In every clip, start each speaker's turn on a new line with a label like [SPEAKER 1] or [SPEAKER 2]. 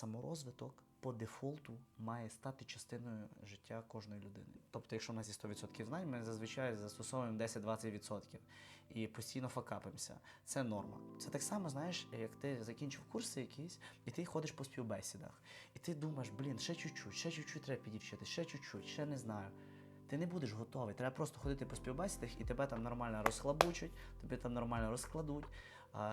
[SPEAKER 1] саморозвиток по дефолту має стати частиною життя кожної людини. Тобто, якщо в нас є 100% знань, ми зазвичай застосовуємо 10-20% і постійно факапимося. Це норма. Це так само, знаєш, як ти закінчив курси якісь, і ти ходиш по співбесідах, і ти думаєш, блін, ще чуть-чуть, ще чуть-чуть треба підівчити, ще чуть-чуть, ще не знаю. Ти не будеш готовий. Треба просто ходити по співбесідах, і тебе там нормально розхлабучать, тобі там нормально розкладуть,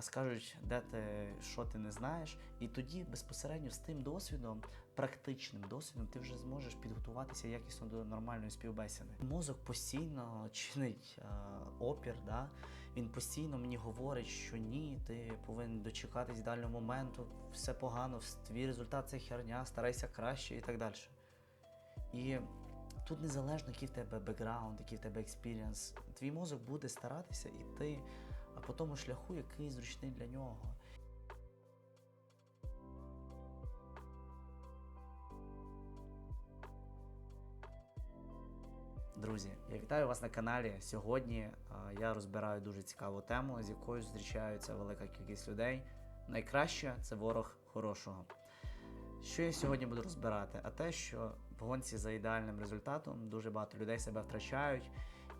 [SPEAKER 1] скажуть, де ти, що ти не знаєш. І тоді безпосередньо з тим досвідом, практичним досвідом, ти вже зможеш підготуватися якісно до нормальної співбесіди. Мозок постійно чинить опір. Да? Він постійно мені говорить, що ні, ти повинен дочекатись ідеального моменту, все погано, твій результат це херня, старайся краще і так далі. І тут незалежно, який в тебе бекграунд, який в тебе експірієнс, твій мозок буде старатися йти по тому шляху, який зручний для нього. Друзі, я вітаю вас на каналі. Сьогодні я розбираю дуже цікаву тему, з якою зустрічаються велика кількість людей. Найкраще це ворог хорошого. Що я сьогодні буду розбирати? А те, що в гонці за ідеальним результатом дуже багато людей себе втрачають.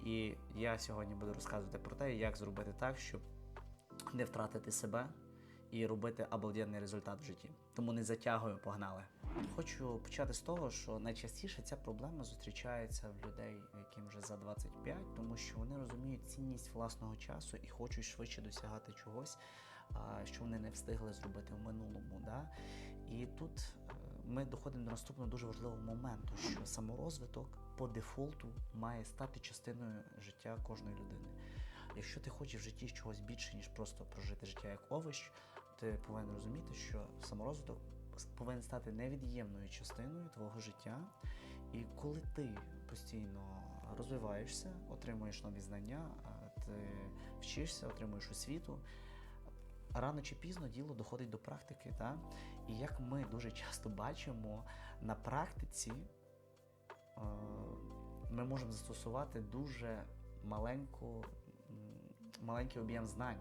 [SPEAKER 1] І я сьогодні буду розказувати про те, як зробити так, щоб не втратити себе і робити обалденний результат в житті. Тому не затягую, погнали. Хочу почати з того, що найчастіше ця проблема зустрічається в людей, яким вже за 25, тому що вони розуміють цінність власного часу і хочуть швидше досягати чогось, що вони не встигли зробити в минулому. Да? І тут ми доходимо до наступного дуже важливого моменту, що саморозвиток по дефолту має стати частиною життя кожної людини. Якщо ти хочеш в житті чогось більше, ніж просто прожити життя як овощ, ти повинен розуміти, що саморозвиток повинен стати невід'ємною частиною твого життя. І коли ти постійно розвиваєшся, отримуєш нові знання, ти вчишся, отримуєш освіту, рано чи пізно діло доходить до практики. Та? І як ми дуже часто бачимо на практиці, е, ми можемо застосувати дуже маленьку, маленький об'єм знань.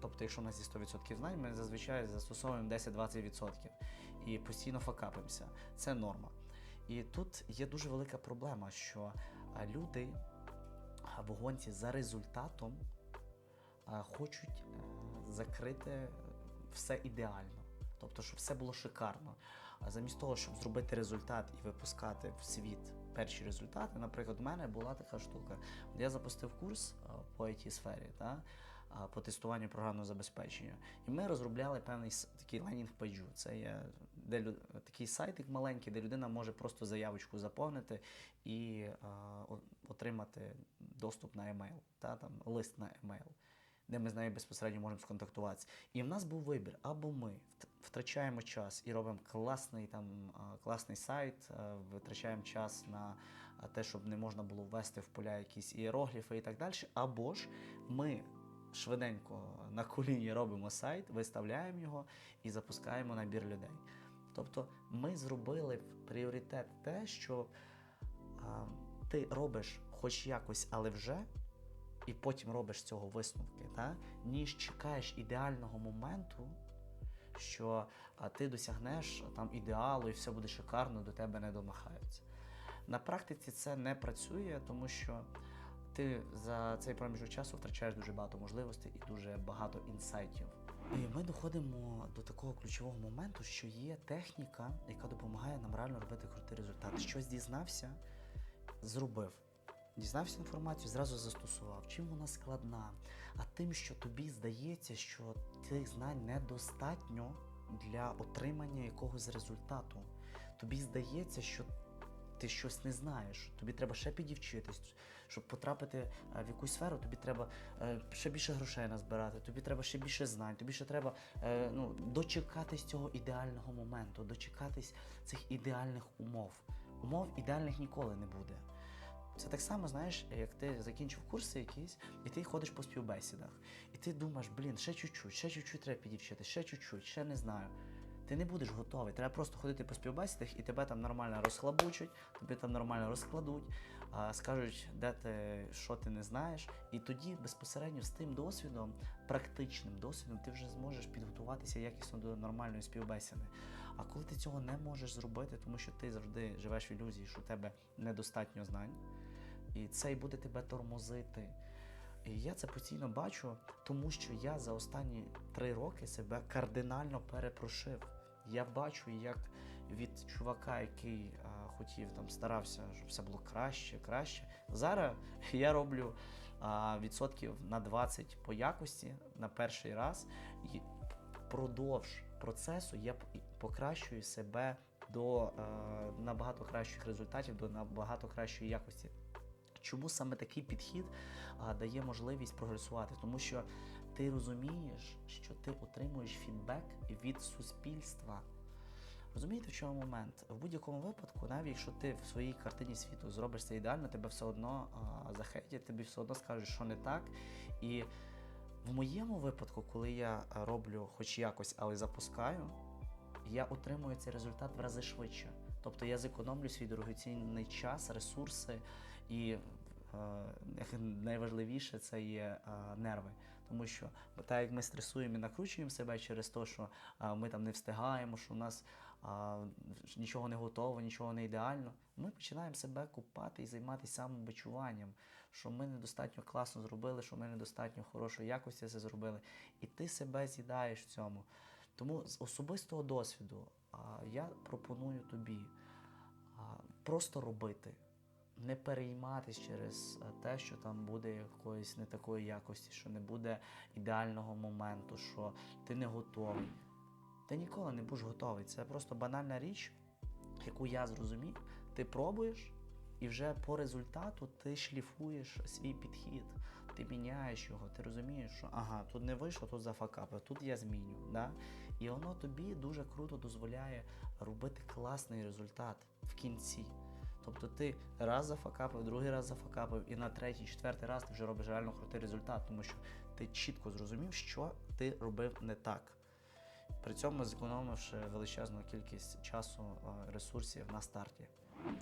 [SPEAKER 1] Тобто, якщо у нас є 100% знань, ми зазвичай застосовуємо 10-20% і постійно факапимося. Це норма. І тут є дуже велика проблема, що люди в гонці за результатом хочуть е, закрити все ідеально. Тобто, щоб все було шикарно. А замість того, щоб зробити результат і випускати в світ перші результати, наприклад, у мене була така штука. Я запустив курс по it сфері та, по тестуванню програмного забезпечення. І ми розробляли певний такий лендінг пейджу. Це є де такий сайтик маленький, де людина може просто заявочку заповнити і а, отримати доступ на емейл, та, там, лист на емейл де ми з нею безпосередньо можемо сконтактуватися. І в нас був вибір: або ми втрачаємо час і робимо класний там класний сайт, витрачаємо час на те, щоб не можна було ввести в поля якісь іерогліфи і так далі. Або ж ми швиденько на коліні робимо сайт, виставляємо його і запускаємо набір людей. Тобто ми зробили в пріоритет те, що а, ти робиш хоч якось, але вже і потім робиш з цього висновки, та? ніж чекаєш ідеального моменту, що ти досягнеш там ідеалу і все буде шикарно, до тебе не домахаються. На практиці це не працює, тому що ти за цей проміжок часу втрачаєш дуже багато можливостей і дуже багато інсайтів. І ми доходимо до такого ключового моменту, що є техніка, яка допомагає нам реально робити крутий результат. Щось дізнався, зробив. Дізнався інформацію, зразу застосував. Чим вона складна? А тим, що тобі здається, що тих знань недостатньо для отримання якогось результату. Тобі здається, що ти щось не знаєш, тобі треба ще підівчитись, щоб потрапити е, в якусь сферу, тобі треба е, ще більше грошей назбирати, тобі треба ще більше знань, тобі ще треба е, ну, дочекатись цього ідеального моменту, дочекатись цих ідеальних умов. Умов ідеальних ніколи не буде. Це так само, знаєш, як ти закінчив курси якісь, і ти ходиш по співбесідах, і ти думаєш, блін, ще чуть-чуть, ще чуть-чуть треба підівчити, ще чуть-чуть, ще не знаю. Ти не будеш готовий. Треба просто ходити по співбесідах, і тебе там нормально розхлабучать, тобі там нормально розкладуть, скажуть, де ти, що ти не знаєш. І тоді безпосередньо з тим досвідом, практичним досвідом, ти вже зможеш підготуватися якісно до нормальної співбесіди. А коли ти цього не можеш зробити, тому що ти завжди живеш в ілюзії, що у тебе недостатньо знань, і це і буде тебе тормозити. І я це постійно бачу, тому що я за останні три роки себе кардинально перепрошив. Я бачу, як від чувака, який а, хотів там старався, щоб все було краще, краще. Зараз я роблю а, відсотків на 20 по якості на перший раз, і продовж процесу я покращую себе до е, набагато кращих результатів, до набагато кращої якості. Чому саме такий підхід дає можливість прогресувати? Тому що ти розумієш, що ти отримуєш фідбек від суспільства. Розумієте, в чому момент? В будь-якому випадку, навіть якщо ти в своїй картині світу зробиш це ідеально, тебе все одно а, захейтять, тобі все одно скажуть, що не так. І в моєму випадку, коли я роблю хоч якось, але запускаю, я отримую цей результат в рази швидше. Тобто я зекономлю свій дорогоцінний час, ресурси і найважливіше це є е, нерви. Тому що так як ми стресуємо і накручуємо себе через те, що е, ми там не встигаємо, що у нас нічого не готово, нічого не ідеально, ми починаємо себе купати і займатися самобичуванням, що ми недостатньо класно зробили, що ми недостатньо хорошої якості це зробили. І ти себе з'їдаєш в цьому. Тому з особистого досвіду я пропоную тобі просто робити, не перейматись через е, те, що там буде якоїсь не такої якості, що не буде ідеального моменту, що ти не готовий. Ти ніколи не будеш готовий. Це просто банальна річ, яку я зрозумів. Ти пробуєш, і вже по результату ти шліфуєш свій підхід, ти міняєш його, ти розумієш, що ага, тут не вийшло, тут зафакапив, тут я зміню. Да? І воно тобі дуже круто дозволяє робити класний результат в кінці. Тобто ти раз зафакапив, другий раз зафакапив, і на третій, четвертий раз ти вже робиш реально крутий результат, тому що ти чітко зрозумів, що ти робив не так. При цьому зекономивши величезну кількість часу, е, ресурсів на старті.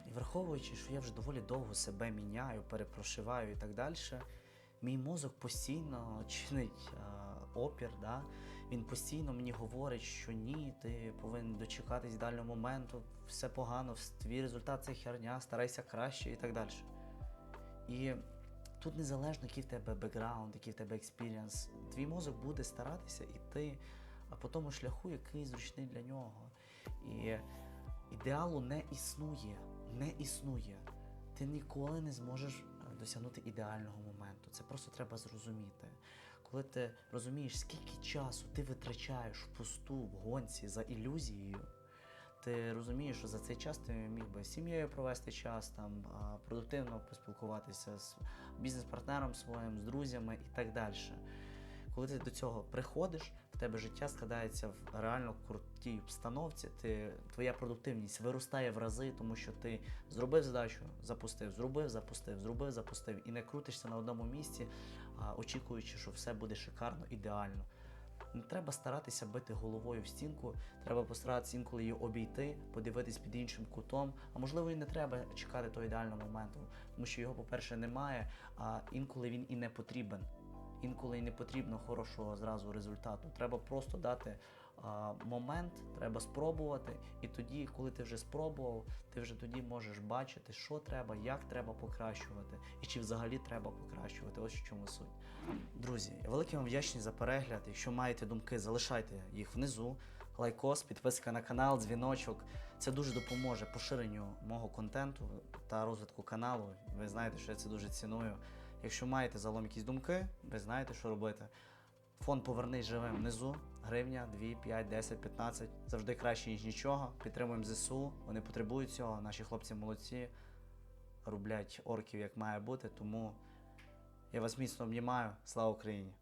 [SPEAKER 1] І враховуючи, що я вже доволі довго себе міняю, перепрошиваю і так далі, мій мозок постійно чинить е, опір. Да? Він постійно мені говорить, що ні, ти повинен дочекатись ідеального моменту, все погано, твій результат це херня, старайся краще і так далі. І тут незалежно, який в тебе бекграунд, який в тебе експірієнс, твій мозок буде старатися іти а по тому шляху, який зручний для нього. І ідеалу не існує, не існує. Ти ніколи не зможеш досягнути ідеального моменту. Це просто треба зрозуміти. Коли ти розумієш, скільки часу ти витрачаєш впусту в гонці за ілюзією, ти розумієш, що за цей час ти міг би з сім'єю провести час, там продуктивно поспілкуватися з бізнес-партнером своїм, з друзями і так далі. Коли ти до цього приходиш, в тебе життя складається в реально крутій обстановці. Ти, твоя продуктивність виростає в рази, тому що ти зробив задачу, запустив, зробив, запустив, зробив, запустив, і не крутишся на одному місці, очікуючи, що все буде шикарно, ідеально. Не треба старатися бити головою в стінку, треба постаратися інколи її обійти, подивитись під іншим кутом. А можливо, і не треба чекати того ідеального моменту, тому що його, по-перше, немає, а інколи він і не потрібен. Інколи і не потрібно хорошого зразу результату. Треба просто дати момент, треба спробувати. І тоді, коли ти вже спробував, ти вже тоді можеш бачити, що треба, як треба покращувати, і чи взагалі треба покращувати. Ось в чому суть. Друзі, я великий вам вдячний за перегляд. Якщо маєте думки, залишайте їх внизу. Лайкос, підписка на канал, дзвіночок. Це дуже допоможе поширенню мого контенту та розвитку каналу. Ви знаєте, що я це дуже ціную. Якщо маєте загалом якісь думки, ви знаєте, що робити. Фонд повернись живим внизу. Гривня, 2, 5, 10, 15. Завжди краще, ніж нічого. Підтримуємо ЗСУ. Вони потребують цього. Наші хлопці молодці. Рублять орків як має бути. Тому я вас міцно обнімаю. Слава Україні!